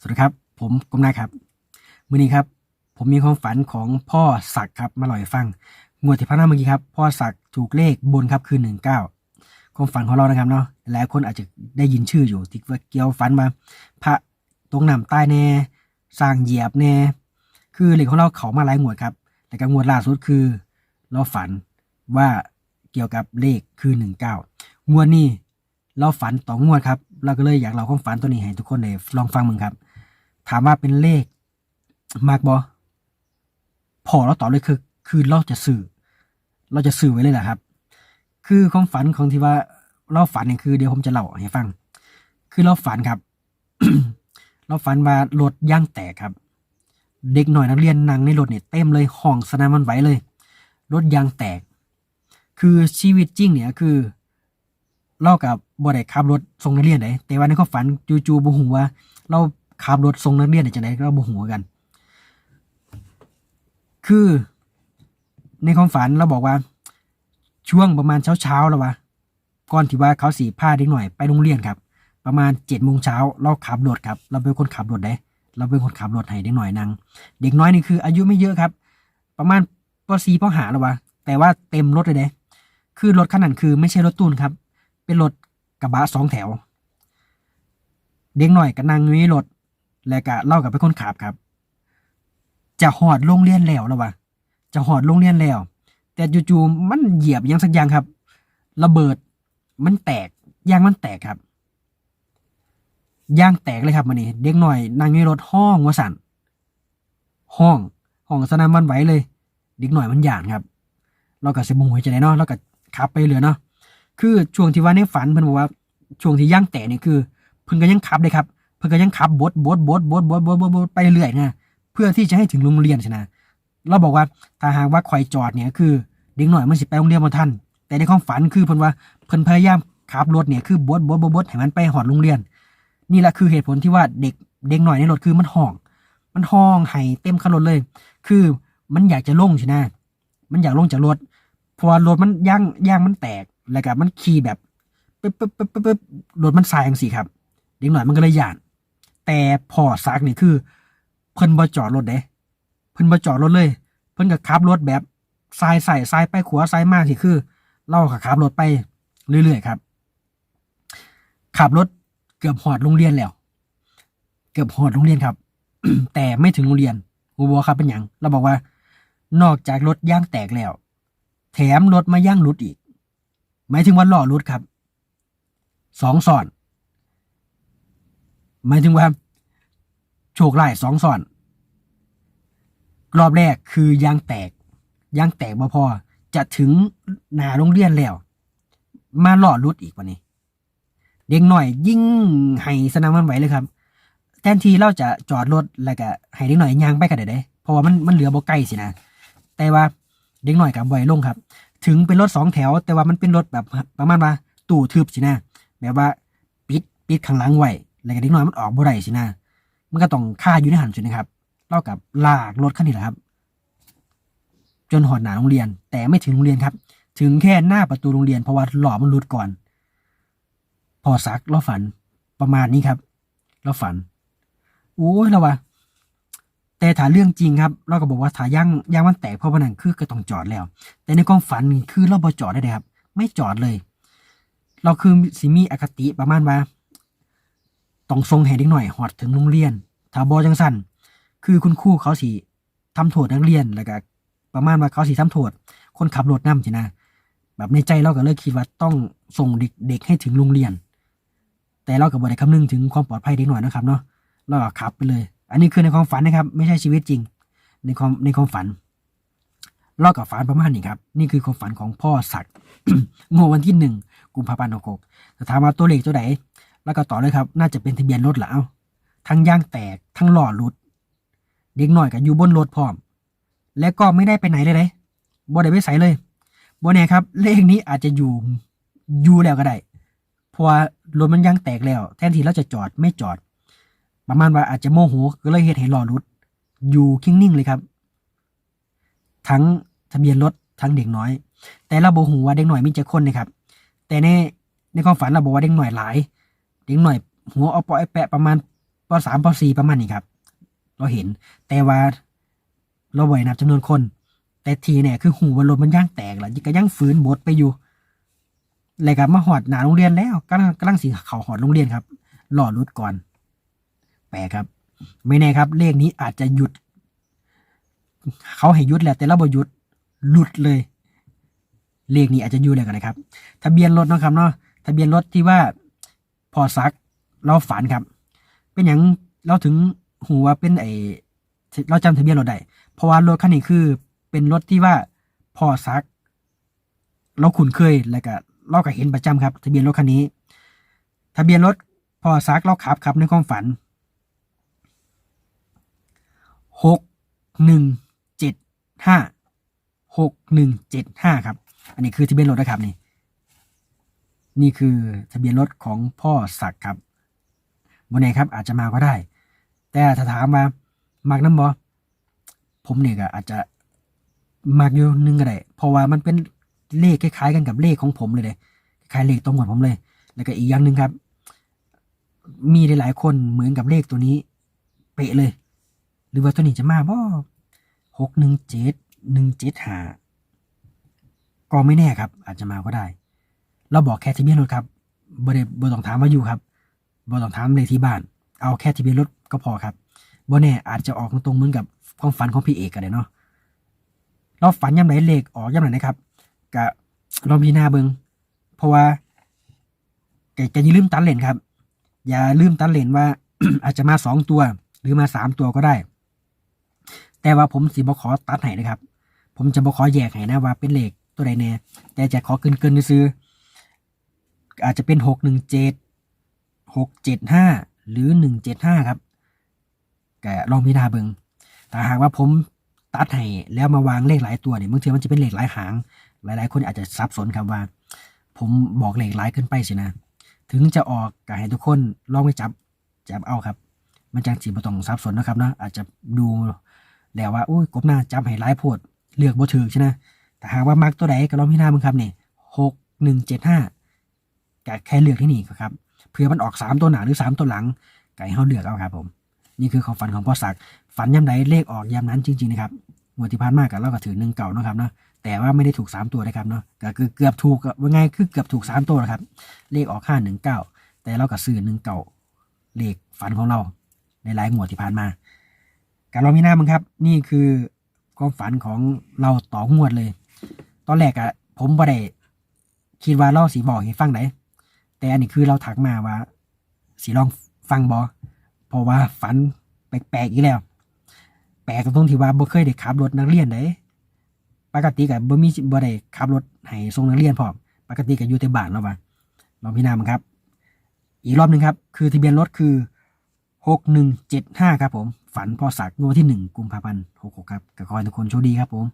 สวัสดีครับ ผมกมนาครับมื้อนี้ครับ ผมมีความฝันของพ่อศักดิ์ครับมาเล่าให้ฟังงวดที่ผ่านมาเมื่อกี้ครับ พ่อศักดิ์ถูกเลขบนครับคือหนึ่งเก้าความฝันของเรานะครับเนาะหลายคนอาจจะได้ยินชื่ออยู่ที่ว่าเกี่ยวฝันมา พระตรงน้ำใต้แน่สร้างเหยียบแน่คือเลขของเราเขามาหลายงวดครับ แต่การงวดล่าสุดคือ เราฝันว่าเกี่ยวกับเลขคือหนึ่งเก้างวดนี้เราฝันต่องวดครับ เราก็เลยอยากเล่าความฝันตัวนี้ให้ทุกคนได้ลองฟังมึงครับ ถามว่าเป็นเลข มากบอพอเราตอบเลยคือ คือเราจะสื่อ เราจะสื่อไว้เลยแหละครับ คือความฝันของที่ว่าเราฝันเนี่ยคือเดี๋ยวผมจะเล่าให้ฟัง คือเราฝันครับ เราฝันว่ารถย่างแตกครับ เด็กหน่อยนักเรียนนั่งในรถเนี่ยเต็มเลยห้องสนามมันไหวเลย รถยางแตก คือชีวิตจริงเนี่ยคือเรากับบ่ได้ขับรถส่งนักเรียนได้แต่ว่าในความฝันจู่ๆบ่ฮู้ว่า เรา ขับรถส่งนักเรียนได้จังไดเราบ่ฮู้กัน คือในความฝันเราบอกว่า ช่วงประมาณเช้าๆแล้ววะก่อนที่ว่าเขาสีผ้าเด็กหน่อยไปโรงเรียนครับ ประมาณเจ็ดโมงเช้าเราขับรถครับ เราเป็นคนขับรถได้ เราเป็นคนขับรถให้เด็กหน่อยนังเด็กน้อยนี่คือ อายุไม่เยอะครับ ประมาณปสี่ปหาแล้ววะแต่ว่าเต็มรถเลยเด้คือรถคันนั้นคือไม่ใช่รถตู้นครับ เป็นรถกระบะสองแถว เด็กหน่อยก็นั่งอยู่ในรถ แล้วก็เล่ากับเป็นคนขับครับ จะหอดโรงเรียนแล้วแล้ววะจะหอดโรงเรียนแล้ว แต่จู่ๆมันเหยียบยังสักอย่างครับ ระเบิดมันแตกยางมันแตกครับยางแตกเลยครับมันนี่เด็กหน่อยนั่งในรถห้องวสันห้องห้องสนามมันไหวเลย เด็กหน่อยมันหยานครับ เราก็สมงหัวใจเนาะเราก็ขับไปเรือเนาะคือช่วงที่ว่าในฝันเพิ่นบอกว่าช่วงที่ย่างแตะเนี่ยคือเพิ่นก็ยังขับเลยครับื่อนก็ยังขับบดบดบดบดบดบดบดไปเรื่อยนะเพื่อที่จะให้ถึงโรงเรียนชนะเราบอกว่าถ้าหากว่าคอยจอดเนี่ยคือเด็กหน่อยมันสิไปโรงเรียนมาท่าน แต่ในความฝันคือเพิ่นว่าเพิ่นพยายามขับรถเนี่ยคือบดบดบดให้มันไปหอดโรงเรียน นี่แหละคือเหตุผลที่ว่าเด็กเด็กหน่อยในรถคือมันห้อง มันห้องไห้เต็มคันรถเลย คือมันอยากจะลงชนะมันอยากลงจากรถพอรถมันย่างย่างมันแตกแล้วก็มันขี่แบบปึ๊บปึ๊บปึ๊บปึ๊บรถมันสายอย่างสี่ครับ เด็กหน่อยมันก็เลยหยาด แต่พอซักนี่คือ เพิ่นบ่จอดรถเด้เพิ่นบ่จอดรถเลย เพิ่นก็ขับรถแบบสายใส่สายไปขวาสายมากสิคือเราก็ขับรถไปเรื่อยๆครับ ขับรถเกือบหอดโรงเรียนแล้ว เกือบหอดโรงเรียนครับ แต่ไม่ถึงโรงเรียนกูบอกครับเป็นหยังเราบอกว่า นอกจากรถย่างแตกแล้ว แถมรถมาย่างรุดอีก หมายถึงว่าล้อรุดครับสองซอน หมายถึงว่า โชคร้ายสองซ้อน รอบแรกคือยางแตก ยางแตกบ่พอ จะถึงหนาโรงเรียนแล้ว มาหล้อรุดอีกวันนี้ เด็กหน่อยยิ่งให้สนามมันไหวเลยครับ แทนที่เราจะจอดรถแล้วก็ให้เด็กหน่อยยางไปกันได้เด้เพราะว่ามันมันเหลือบ่ใกล้สินะ แต่ว่าเด็กหน่อยกับบ่อยลงครับ ถึงเป็นรถสองแถว แต่ว่ามันเป็นรถแบบประมาณว่าตู้ทึบสินะแบบว่าปิดปิดข้างหลังไว้ แล้วก็เด็กน้อยมันออกบ่ได้สินะมันก็ต้องค่าอยู่ในหันสินะครับเล่ากับลากรถคันนี้แหละครับ จนหอดหนาโรงเรียน แต่ไม่ถึงโรงเรียนครับ ถึงแค่หน้าประตูโรงเรียนเพราะว่าหล่อมันหลุดก่อน พอซักเราฝันประมาณนี้ครับ เราฝันโอ้ยเราว่าแต่ถ้าเรื่องจริงครับ เราก็บอกว่าถ้าย่างย่างมันแตกเพราะว่านั่นคือก็ต้องจอดแล้ว แต่ในความฝันคือเราบ่จอดได้เลยครับ ไม่จอดเลย เราคือสิมีอคติประมาณว่า ต้องทรงให้เด็กหน่อยหอดถึงโรงเรียน ถ้าบอจังสันคือคุณครูเขาสิทำโทษนักเรียนแล้วก็ประมาณว่าเขาสิทำโทษคนขับรถนำสินะ แบบในใจเราก็เลยคิดว่าต้องส่งเด็กให้ถึงโรงเรียน แต่เราก็บ่ได้คำนึงถึงความปลอดภัยเด็กหน่อยนะครับเนาะเราก็ขับไปเลย อันนี้คือในความฝันนะครับ ไม่ใช่ชีวิตจริง ในความในความฝันเล่ากับฝันประมาณนี้ครับ นี่คือความฝันของพ่อศักดิ์งววันที่หนึ่งกุมภาพันธ์หกแต่ถามว่าตัวเลขตัวไหน แล้วก็ต่อเลยครับ น่าจะเป็นทะเบียนรถและเอาทั้งยางแตกทั้งหล่อหลุด เด็กหน่อยก็อยู่บนรถพร้อม และก็ไม่ได้ไปไหนเลยเลยบ่ได้ไปใส่เลยบ่แน่ครับ เลขนี้อาจจะอยู่อยู่แล้วก็ได้เพราะว่ารถมันยางแตกแล้ว แทนที่เราจะจอดไม่จอด ประมาณว่าอาจจะโมโหก็เลยเหตุให้หล่อหลุด อยู่คิงนิ่งเลยครับ ทั้งทะเบียนรถทั้งเด็กน้อย แต่เราบอกหูว่าเด็กหน่อยมีเจ็ดคนนะครับ แต่ในในความฝันเราบอกว่าเด็กหน่อยหลาย เด็กหน่อยหัวเอาปอยแปะประมาณปสามปสี่ประมาณนี้ครับ เราเห็นแต่ว่าเราบ่อยนับจำนวนคน แต่ทีเนี่ยคือหูว่ารถมันย่างแตกแล้วก็ย่างฝืนบดไปอยู่เลยครับมาหอดหนาโรงเรียนแล้วกำลังกำลังสีเขาหอดโรงเรียนครับหล่อรุดก่อน แปลครับ ไม่แน่ครับ เลขนี้อาจจะหยุด เขาให้หยุดแหละแต่เราบ่หยุดหลุดเลย เลขนี้อาจจะอยู่เลยกันนะครับ ทะเบียนรถเนาะครับเนาะทะเบียนรถที่ว่า พอซักเราฝันครับ เป็นอย่างเราถึงหูว่าเป็นไอเราจำทะเบียนรถได้เพราะว่ารถคันนี้คือ เป็นรถที่ว่าพอซัก เราคุ้นเคยแล้วก็เราก็เห็นประจำครับ ทะเบียนรถคันนี้ ทะเบียนรถพอซักเราขับครับในความฝันหกหนึ่งเจ็ดห้าหกหนึ่งเจ็ดห้าครับ อันนี้คือทะเบียนรถนะครับนี่ นี่คือทะเบียนรถของพ่อศักดิ์ครับบนไหนครับอาจจะมาก็ได้ แต่ถ้าถามมามักน้ำบอผมเนี่ยก็อาจจะมักอยู่หนึงก็ได้ เพราะว่ามันเป็นเลขคล้ายๆกันกับเลขของผมเลยเลยคล้ายเลขตรงกับผมเลย แล้วก็อีกอย่างหนึ่งครับ มีหลายๆคนเหมือนกับเลขตัวนี้ เป๊ะเลย หรือว่าตัวนี้จะมาบ่หกหนึ่งเจ็ดหนึ่งเจ็ดหาก็ไม่แน่ครับ อาจจะมาก็ได้ เราบอกแค่ทะเบียนรถครับบริบต้องถามว่าอยู่ครับบต้องถามเลยที่บ้าน เอาแค่ทะเบียนรถก็พอครับบ่แน่อาจจะออกตรงๆเหมือนกับความฝันของพี่เอกกันเลยเนาะเราฝันย่ำไหนเลขออกย่ำไหนนะครับกะลองพิจารณาเบิงเพราะว่าแกแกอย่าลืมตัดเลนครับ อย่าลืมตัดเลนว่า อาจจะมาสองตัว หรือมาสามตัวก็ได้ แต่ว่าผมสิบขอตัดให้นะครับ ผมจะบอขอแยกให้นะว่าเป็นเลขตัวใดแน่แต่จะขอเกินเกินซื้อ อาจจะเป็นหกหนึ่งเจ็ดหกเจ็ดห้าหรือหนึ่งเจ็ดห้าครับแกลองพิจารณาเบิงแต่หากว่าผมตัดให้แล้วมาวางเลขหลายตัวเนี่ยบางทีมันจะเป็นเลขหลายหาง หลาย ๆ คนอาจจะสับสนครับว่า ผมบอกเลขหลายเกินไปสินะ ถึงจะออกก็ให้ทุกคนลองไปจับจับเอาครับ มันจังสีบ่ต้องสับสนนะครับนะอาจจะดูแล้วว่าอุ้ยกบหน้าจับให้หลายโพดเลือกบ่ถือใช่ไหมแต่หากว่ามักตัวใดก็ลองพิจารณามึงครับเนี่หกหนึ่งเจ็ดห้า กแค่เลือกที่นี่ครับเผื่อมันออกสามตัวหนาหรือสามตัวหลังไก่เขาเลือกเอาครับผมนี่คือความฝันของพ่อศักดิ์ฝันยำใดเลขออกยำนั้นจริงๆนะครับงวดที่ผ่านมากับเราก็ถือหนึ่งเก่านะครับเนาะแต่ว่าไม่ได้ถูกสามตัวนะครับเนาะก็คือเกือบถูกว่าไงคือเกือบถูกสามตัวนะครับเลขออกห้าหนึ่งเก้าแต่เราก็ซื้อหนึ่งเก่าเลขฝันของเราในหลายงวดที่ผ่านมาการลองพิจารณามึงครับ นี่คือความฝันของเราต่องวดเลย ตอนแรกอะผมบ่ได้คิดว่าเราสีบอกให้ฟังไหน แต่อันนี้คือเราถักมาว่าสีลองฟังบอเพราะว่าฝันแปลกๆอีกแล้ว แปลกตรงที่ว่าบ่เคยได้ขับรถนักเรียนเด้ปกติก็บ่มีบ่ได้ขับรถให้ส่งนักเรียนพร้อมปกติก็อยู่แต่บ้านแล้วว่าลองพิจารณามันครับ อีกรอบหนึ่งครับ คือทะเบียนรถคือหกหนึ่งเจ็ดห้าครับผม ฝันพอสักงวดที่หนึ่งกุมภาพันธ์หกหกครับก็ขอให้ทุกคนโชคดีครับผม